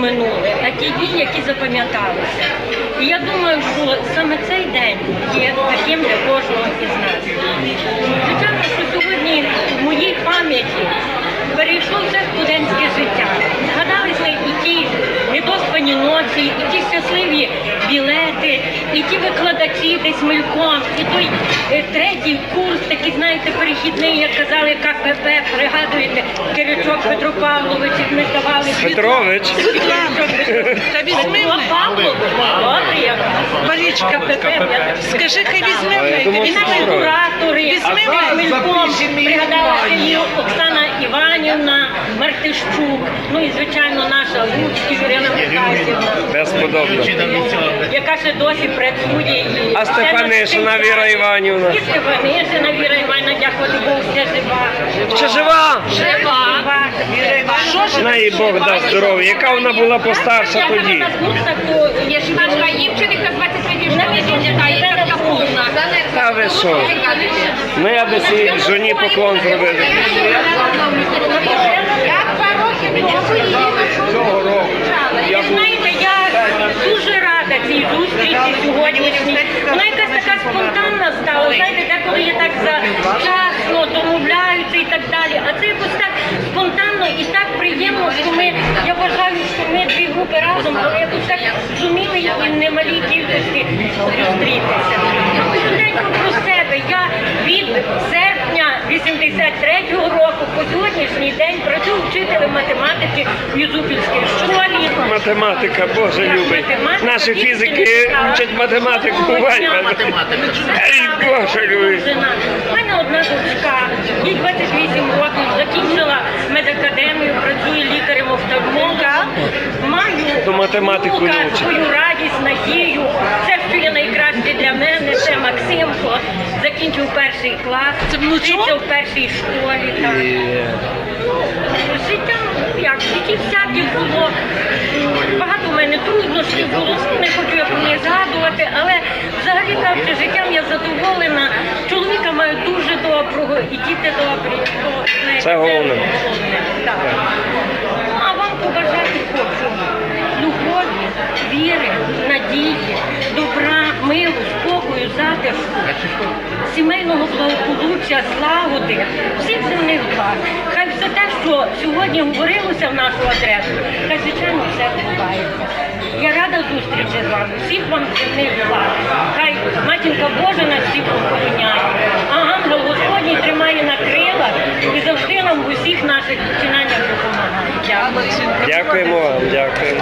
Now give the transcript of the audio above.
минуле, а ті дні, які запам'яталися. І я думаю, що саме цей день є таким для кожного із нас. Звичайно, що сьогодні в моїй пам'яті перейшло все студентське життя. Згадалися і ті недоспані ночі, і ті щасливі білети, і ті викладачі десь мельком, і той е, третій курс, такий, знаєте, перехідний, як казали, КПП, пригадуєте, Киричок Петро Павлович, як ми здавали. Петрович. Та візьми мене. Павлович, добре, яка. Марічка, КПП, Скажи, хай я мене. і наші куратори, Візьми мене. Мельком, пригадалася і Оксана Іванівна, Мартищук, ну і звичайно наша Луцький Ірина Михайлівна, Безподобно. яка ще досі працює. І А Стефанишина Віра Іванівна? І Стефанишина Віра Іванівна, дякувати Богу, ще жива. Ще жива? Жива. Що ж? Бог дасть здоров'я. Яка вона була постарша Я тоді? на курсах, то Є ж Машка Євченка ви що? Ну я би цій жоні поклон зробив. Я два роки Цього року. Ви знаєте, я дуже рада цій зустрічі сьогоднішній. Вона якась така спонтанна стала. Знаєте, деколи є так завчасно, домовляються і так далі. А це якось так спонтанно і так приємно, що ми, я вважаю, що ми дві групи разом, але якось так зуміли і в немалій кількості зустрітися. Швиденько про себе. Я від серпня 83-го року по сьогоднішній день працюю вчителем математики в Юзупільській школі. Математика, Боже любий. Наші фізики вчать математику. Боже любий. У мене одна дочка, їй 28 років, закінчила медакадемію, працює лікарем офтальмолога. Маю математику свою радість, надію. Це, що є найкраще для мене, це Максимко. Закінчив перший клас, Це внучок? вчиться в першій школі. Так. Життя, ну, як, в житті всяке було. Багато в мене труднощів було, не хочу я про них згадувати, але взагалі кажучи, життям я задоволена. Чоловіка маю дуже доброго і діти добрі. То, знаєте, Це головне. Так. Побажати хочу любові, віри, надії, добра, милу, спокою, затишку, сімейного благополуччя, злагоди, всіх земних благ. Хай все те, що сьогодні говорилося в нашу адресу, хай звичайно все відбувається. Я рада зустрічі з вами, всіх вам земних благ. Хай матінка Божа нас всіх охороняє, а ангел Господній тримає на крилах і завжди нам в усіх наших починаннях. Дякуємо вам, дякуємо.